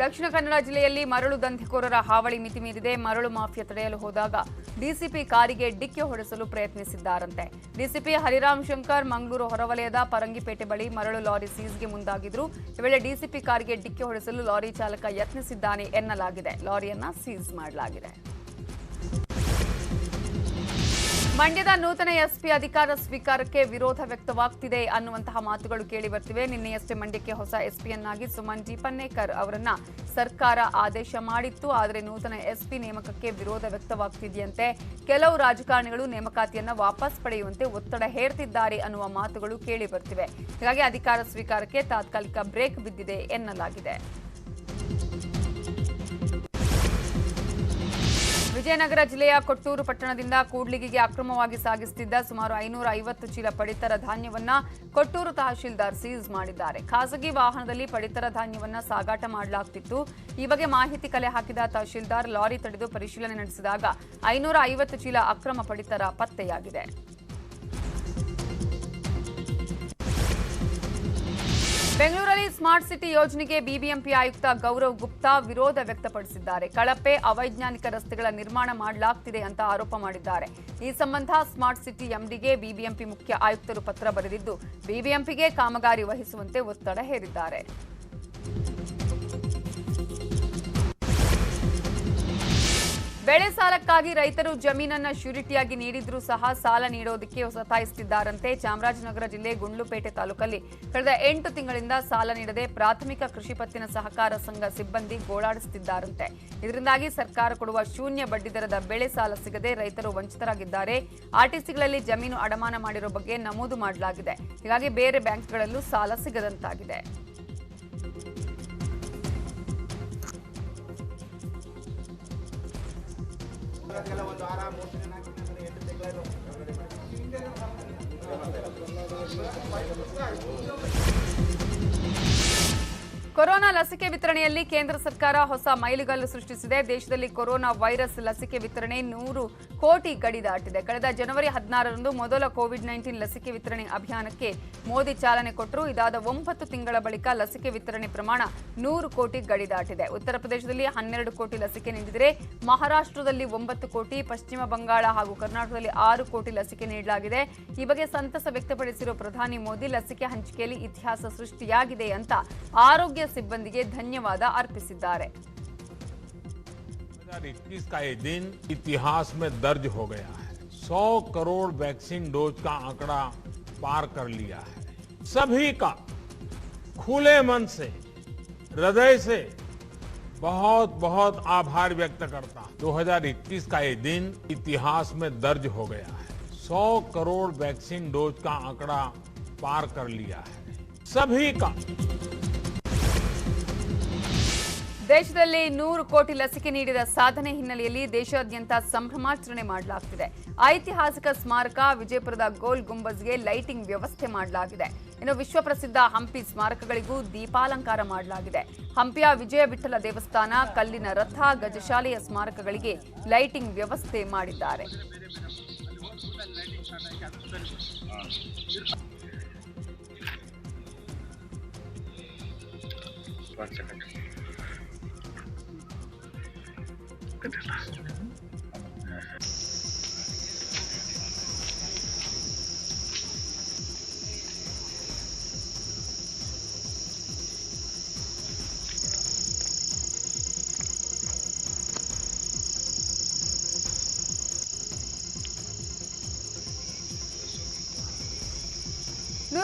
ದಕ್ಷಿಣ ಕನ್ನಡ ಜಿಲ್ಲೆಯಲ್ಲಿ ಮರಳು ದಂಧೆಕೋರರ ಹಾವಳಿ ಮಿತಿ ಮೀರಿದೆ. ಮರಳು ಮಾಫಿಯಾ ತಡೆಯಲು ಹೋದಾಗ ಡಿಸಿಪಿ ಕಾರಿಗೆ ಡಿಕ್ಕಿ ಹೊಡೆಸಲು ಪ್ರಯತ್ನಿಸಿದ್ದಾರಂತೆ. ಡಿಸಿಪಿ ಹರಿರಾಮ್ ಶಂಕರ್ ಮಂಗಳೂರು ಹೊರವಲಯದ ಪರಂಗಿಪೇಟೆ ಬಳಿ ಮರಳು ಲಾರಿ ಸೀಸ್ಗೆ ಮುಂದಾಗಿದ್ರು. ಈ ವೇಳೆ ಡಿಸಿಪಿ ಕಾರಿಗೆ ಡಿಕ್ಕಿ ಹೊಡೆಸಲು ಲಾರಿ ಚಾಲಕ ಯತ್ನಿಸಿದ್ದಾನೆ ಎನ್ನಲಾಗಿದೆ. ಲಾರಿಯನ್ನ ಸೀಸ್ ಮಾಡಲಾಗಿದೆ. ಮಂಡ್ಯದ ನೂತನ ಎಸ್ಪಿ ಅಧಿಕಾರ ಸ್ವೀಕಾರಕ್ಕೆ ವಿರೋಧ ವ್ಯಕ್ತವಾಗ್ತಿದೆ ಅನ್ನುವಂತಹ ಮಾತುಗಳು ಕೇಳಿ ಬರ್ತಿವೆ. ನಿನ್ನೆಯಷ್ಟೇ ಮಂಡ್ಯಕ್ಕೆ ಹೊಸ ಎಸ್ಪಿಯನ್ನಾಗಿ ಸುಮನ್ ಜಿ ಪನ್ನೇಕರ್ ಅವರನ್ನ ಸರ್ಕಾರ ಆದೇಶ ಮಾಡಿತ್ತು. ಆದರೆ ನೂತನ ಎಸ್ಪಿ ನೇಮಕಕ್ಕೆ ವಿರೋಧ ವ್ಯಕ್ತವಾಗ್ತಿದೆಯಂತೆ. ಕೆಲವು ರಾಜಕಾರಣಿಗಳು ನೇಮಕಾತಿಯನ್ನ ವಾಪಸ್ ಪಡೆಯುವಂತೆ ಒತ್ತಡ ಹೇರ್ತಿದ್ದಾರೆ ಅನ್ನುವ ಮಾತುಗಳು ಕೇಳಿ ಬರ್ತಿವೆ. ಹೀಗಾಗಿ ಅಧಿಕಾರ ಸ್ವೀಕಾರಕ್ಕೆ ತಾತ್ಕಾಲಿಕ ಬ್ರೇಕ್ ಬಿದ್ದಿದೆ ಎನ್ನಲಾಗಿದೆ. ವಿಜಯನಗರ ಜಿಲ್ಲೆಯ ಕೊಟ್ಟೂರು ಪಟ್ಟಣದಿಂದ ಕೂಡ್ಲಿಗಿಗೆ ಅಕ್ರಮವಾಗಿ ಸಾಗಿಸುತ್ತಿದ್ದ ಸುಮಾರು ಐನೂರ ಐವತ್ತು ಚೀಲ ಪಡಿತರ ಧಾನ್ಯವನ್ನ ಕೊಟ್ಟೂರು ತಹಶೀಲ್ದಾರ್ ಸೀಸ್ ಮಾಡಿದ್ದಾರೆ. ಖಾಸಗಿ ವಾಹನದಲ್ಲಿ ಪಡಿತರ ಧಾನ್ಯವನ್ನ ಸಾಗಾಟ ಮಾಡಲಾಗುತ್ತಿತ್ತು ಈ ಬಗ್ಗೆ ಮಾಹಿತಿ ಕಲೆ ಹಾಕಿದ ತಹಶೀಲ್ದಾರ್ ಲಾರಿ ತಡೆದು ಪರಿಶೀಲನೆ ನಡೆಸಿದಾಗ ಐನೂರ ಐವತ್ತು ಚೀಲ ಅಕ್ರಮ ಪಡಿತರ ಪತ್ತೆಯಾಗಿದೆ. ಬೆಂಗಳೂರಲ್ಲಿ ಸ್ಮಾರ್ಟ್ ಸಿಟಿ ಯೋಜನೆಗೆ ಬಿಬಿಎಂಪಿ ಆಯುಕ್ತ ಗೌರವ್ ಗುಪ್ತಾ ವಿರೋಧ ವ್ಯಕ್ತಪಡಿಸಿದ್ದಾರೆ. ಕಳಪೆ ಅವೈಜ್ಞಾನಿಕ ರಸ್ತೆಗಳ ನಿರ್ಮಾಣ ಮಾಡಲಾಗ್ತಿದೆ ಅಂತ ಆರೋಪ ಮಾಡಿದ್ದಾರೆ. ಈ ಸಂಬಂಧ ಸ್ಮಾರ್ಟ್ ಸಿಟಿ ಎಂಡಿಗೆ ಬಿಬಿಎಂಪಿ ಮುಖ್ಯ ಆಯುಕ್ತರು ಪತ್ರ ಬರೆದಿದ್ದು, ಬಿಬಿಎಂಪಿಗೆ ಕಾಮಗಾರಿ ವಹಿಸುವಂತೆ ಒತ್ತಡ ಹೇರಿದ್ದಾರೆ. ಬೆಳೆ ಸಾಲಕ್ಕಾಗಿ ರೈತರು ಜಮೀನನ್ನ ಶ್ಯೂರಿಟಿಯಾಗಿ ನೀಡಿದ್ರೂ ಸಹ ಸಾಲ ನೀಡೋದಕ್ಕೆ ಸತಾಯಿಸುತ್ತಿದ್ದಾರಂತೆ ಚಾಮರಾಜನಗರ ಜಿಲ್ಲೆ ಗುಂಡ್ಲುಪೇಟೆ ತಾಲೂಕಲ್ಲಿ. ಕಳೆದ ಎಂಟು ತಿಂಗಳಿಂದ ಸಾಲ ನೀಡದೆ ಪ್ರಾಥಮಿಕ ಕೃಷಿ ಪತ್ತಿನ ಸಹಕಾರ ಸಂಘ ಸಿಬ್ಬಂದಿ ಗೋಳಾಡಿಸುತ್ತಿದ್ದಾರಂತೆ. ಇದರಿಂದಾಗಿ ಸರ್ಕಾರ ಕೊಡುವ ಶೂನ್ಯ ಬಡ್ಡಿದರದ ಬೆಳೆ ಸಾಲ ಸಿಗದೆ ರೈತರು ವಂಚಿತರಾಗಿದ್ದಾರೆ. ಆರ್ಟಿಸಿಗಳಲ್ಲಿ ಜಮೀನು ಅಡಮಾನ ಮಾಡಿರೋ ಬಗ್ಗೆ ನಮೂದು ಮಾಡಲಾಗಿದೆ. ಹೀಗಾಗಿ ಬೇರೆ ಬ್ಯಾಂಕ್ಗಳಲ್ಲೂ ಸಾಲ ಸಿಗದಂತಾಗಿದೆ. ಅದಕ್ಕೆಲ್ಲ ಒಂದು ವಾರ ಮೂರು ದಿನ ಎಂಟು ತಿಂಗಳು ಕೊರೋನಾ ಲಸಿಕೆ ವಿತರಣೆಯಲ್ಲಿ ಕೇಂದ್ರ ಸರ್ಕಾರ ಹೊಸ ಮೈಲಿಗಲ್ಲು ಸೃಷ್ಟಿಸಿದೆ. ದೇಶದಲ್ಲಿ ಕೊರೋನಾ ವೈರಸ್ ಲಸಿಕೆ ವಿತರಣೆ ನೂರು ಕೋಟಿ ಗಡಿ ದಾಟಿದೆ. ಕಳೆದ ಜನವರಿ ಹದಿನಾರರಂದು ಮೊದಲ ಕೋವಿಡ್ ನೈನ್ಟೀನ್ ಲಸಿಕೆ ವಿತರಣೆ ಅಭಿಯಾನಕ್ಕೆ ಮೋದಿ ಚಾಲನೆ ಕೊಟ್ಟರು. ಇದಾದ ಒಂಬತ್ತು ತಿಂಗಳ ಬಳಿಕ ಲಸಿಕೆ ವಿತರಣೆ ಪ್ರಮಾಣ ನೂರು ಕೋಟಿ ಗಡಿ ದಾಟಿದೆ. ಉತ್ತರ ಪ್ರದೇಶದಲ್ಲಿ ಹನ್ನೆರಡು ಕೋಟಿ ಲಸಿಕೆ ನೀಡಿದರೆ ಮಹಾರಾಷ್ಟ್ರದಲ್ಲಿ ಒಂಬತ್ತು ಕೋಟಿ, ಪಶ್ಚಿಮ ಬಂಗಾಳ ಹಾಗೂ ಕರ್ನಾಟಕದಲ್ಲಿ ಆರು ಕೋಟಿ ಲಸಿಕೆ ನೀಡಲಾಗಿದೆ. ಈ ಬಗ್ಗೆ ಸಂತಸ ವ್ಯಕ್ತಪಡಿಸಿರುವ ಪ್ರಧಾನಿ ಮೋದಿ, ಲಸಿಕೆ ಹಂಚಿಕೆಯಲ್ಲಿ ಇತಿಹಾಸ ಸೃಷ್ಟಿಯಾಗಿದೆ ಅಂತ ಆರೋಗ್ಯ ಸಿಬ್ಬಂದಿಗೆ ಧನ್ಯವಾದ ಅರ್ಪಿಸಿದ್ದಾರೆ 2021 का ये दिन इतिहास में दर्ज हो गया है 100 करोड़ वैक्सीन डोज का आंकड़ा पार कर लिया है सभी का खुले मन से हृदय से बहुत बहुत आभार व्यक्त करता हूं। 2021 का ये दिन इतिहास में दर्ज हो गया है 100 करोड़ वैक्सीन डोज का आंकड़ा पार कर लिया है सभी का ದೇಶದಲ್ಲಿ ನೂರು ಕೋಟಿ ಲಸಿಕೆ ನೀಡಿದ ಸಾಧನೆ ಹಿನ್ನೆಲೆಯಲ್ಲಿ ದೇಶಾದ್ಯಂತ ಸಂಭ್ರಮಾಚರಣೆ ಮಾಡಲಾಗುತ್ತಿದೆ ಐತಿಹಾಸಿಕ ಸ್ಮಾರಕ ವಿಜಯಪುರದ ಗೋಲ್ ಗುಂಬಜ್ಗೆ ಲೈಟಿಂಗ್ ವ್ಯವಸ್ಥೆ ಮಾಡಲಾಗಿದೆ. ಇನ್ನು ವಿಶ್ವಪ್ರಸಿದ್ಧ ಹಂಪಿ ಸ್ಮಾರಕಗಳಿಗೂ ದೀಪಾಲಂಕಾರ ಮಾಡಲಾಗಿದೆ. ಹಂಪಿಯ ವಿಜಯ ವಿಠಲ ದೇವಸ್ಥಾನ, ಕಲ್ಲಿನ ರಥ, ಗಜಶಾಲೆಯ ಸ್ಮಾರಕಗಳಿಗೆ ಲೈಟಿಂಗ್ ವ್ಯವಸ್ಥೆ ಮಾಡಿದ್ದಾರೆ.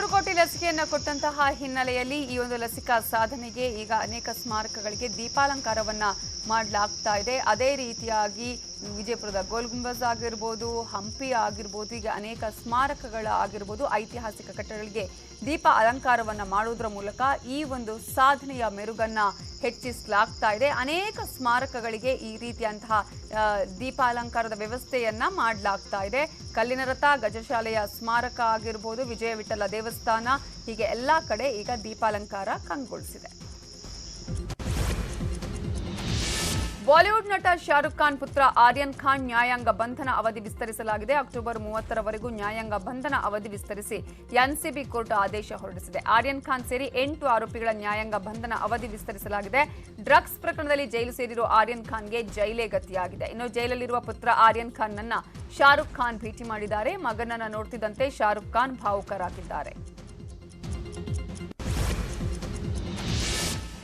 ನೂರು ಕೋಟಿ ಲಸಿಕೆಯನ್ನು ಕೊಟ್ಟಂತಹ ಹಿನ್ನೆಲೆಯಲ್ಲಿ ಈ ಒಂದು ಲಸಿಕಾ ಸಾಧನೆಗೆ ಈಗ ಅನೇಕ ಸ್ಮಾರಕಗಳಿಗೆ ದೀಪಾಲಂಕಾರವನ್ನ ಮಾಡಲಾಗ್ತಾ ಇದೆ. ಅದೇ ರೀತಿಯಾಗಿ ವಿಜಯಪುರದ ಗೋಲ್ ಗುಂಬಜ್ ಆಗಿರ್ಬೋದು, ಹಂಪಿ ಆಗಿರ್ಬೋದು, ಹೀಗೆ ಅನೇಕ ಸ್ಮಾರಕಗಳ ಆಗಿರ್ಬೋದು, ಐತಿಹಾಸಿಕ ಕಟ್ಟಡಗಳಿಗೆ ದೀಪ ಅಲಂಕಾರವನ್ನ ಮಾಡುವುದರ ಮೂಲಕ ಈ ಒಂದು ಸಾಧನೆಯ ಮೆರುಗನ್ನು ಹೆಚ್ಚಿಸಲಾಗ್ತಾ ಇದೆ. ಅನೇಕ ಸ್ಮಾರಕಗಳಿಗೆ ಈ ರೀತಿಯಂತಹ ದೀಪ ಅಲಂಕಾರದ ವ್ಯವಸ್ಥೆಯನ್ನ ಮಾಡಲಾಗ್ತಾ ಇದೆ. ಕಲ್ಲಿನ ರಥ, ಗಜಶಾಲೆಯ ಸ್ಮಾರಕ ಆಗಿರ್ಬೋದು ವಿಜಯ ವಿಠಲ ದೇವಸ್ಥಾನ, ಹೀಗೆ ಎಲ್ಲಾ ಕಡೆ ಈಗ ದೀಪಾಲಂಕಾರ ಕಂಗೊಳಿಸಿದೆ. ಬಾಲಿವುಡ್ ನಟ ಶಾರುಖ್ ಖಾನ್ ಪುತ್ರ ಆರ್ಯನ್ ಖಾನ್ ನ್ಯಾಯಾಂಗ ಬಂಧನ ಅವಧಿ ವಿಸ್ತರಿಸಲಾಗಿದೆ. ಅಕ್ಟೋಬರ್ ಮೂವತ್ತರವರೆಗೂ ನ್ಯಾಯಾಂಗ ಬಂಧನ ಅವಧಿ ವಿಸ್ತರಿಸಿ ಎನ್ಸಿಬಿ ಕೋರ್ಟ್ ಆದೇಶ ಹೊರಡಿಸಿದೆ. ಆರ್ಯನ್ ಖಾನ್ ಸೇರಿ ಎಂಟು ಆರೋಪಿಗಳ ನ್ಯಾಯಾಂಗ ಬಂಧನ ಅವಧಿ ವಿಸ್ತರಿಸಲಾಗಿದೆ. ಡ್ರಗ್ಸ್ ಪ್ರಕರಣದಲ್ಲಿ ಜೈಲು ಸೇರಿರುವ ಆರ್ಯನ್ ಖಾನ್ಗೆ ಜೈಲೇ ಗತಿಯಾಗಿದೆ. ಇನ್ನು ಜೈಲಲ್ಲಿರುವ ಪುತ್ರ ಆರ್ಯನ್ ಖಾನ್ ನನ್ನ ಶಾರುಖ್ ಖಾನ್ ಭೇಟಿ ಮಾಡಿದ್ದಾರೆ. ಮಗನನ್ನ ನೋಡ್ತಿದ್ದಂತೆ ಶಾರುಖ್ ಖಾನ್ ಭಾವುಕರಾಗಿದ್ದಾರೆ.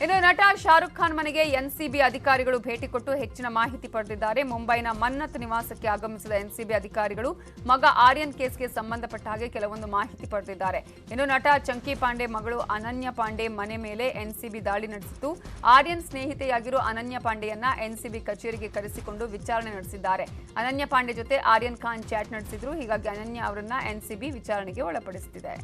ಇನ್ನು ನಟ ಶಾರುಖ್ ಖಾನ್ ಮನೆಗೆ ಎನ್ಸಿಬಿ ಅಧಿಕಾರಿಗಳು ಭೇಟಿ ಕೊಟ್ಟು ಹೆಚ್ಚಿನ ಮಾಹಿತಿ ಪಡೆದಿದ್ದಾರೆ. ಮುಂಬೈನ ಮನ್ನತ್ ನಿವಾಸಕ್ಕೆ ಆಗಮಿಸಿದ ಎನ್ಸಿಬಿ ಅಧಿಕಾರಿಗಳು ಮಗ ಆರ್ಯನ್ ಕೇಸ್ಗೆ ಸಂಬಂಧಪಟ್ಟ ಹಾಗೆ ಕೆಲವೊಂದು ಮಾಹಿತಿ ಪಡೆದಿದ್ದಾರೆ. ಇನ್ನು ನಟ ಚಂಕಿ ಪಾಂಡೆ ಮಗಳು ಅನನ್ಯ ಪಾಂಡೆ ಮನೆ ಮೇಲೆ ಎನ್ಸಿಬಿ ದಾಳಿ ನಡೆಸಿತು ಆರ್ಯನ್ ಸ್ನೇಹಿತೆಯಾಗಿರೋ ಅನನ್ಯ ಪಾಂಡೆಯನ್ನ ಎನ್ಸಿಬಿ ಕಚೇರಿಗೆ ಕರೆಸಿಕೊಂಡು ವಿಚಾರಣೆ ನಡೆಸಿದ್ದಾರೆ. ಅನನ್ಯ ಪಾಂಡೆ ಜೊತೆ ಆರ್ಯನ್ ಖಾನ್ ಚಾಟ್ ನಡೆಸಿದ್ರು. ಹೀಗಾಗಿ ಅನನ್ಯ ಅವರನ್ನ ಎನ್ಸಿಬಿ ವಿಚಾರಣೆಗೆ ಒಳಪಡಿಸುತ್ತಿದೆ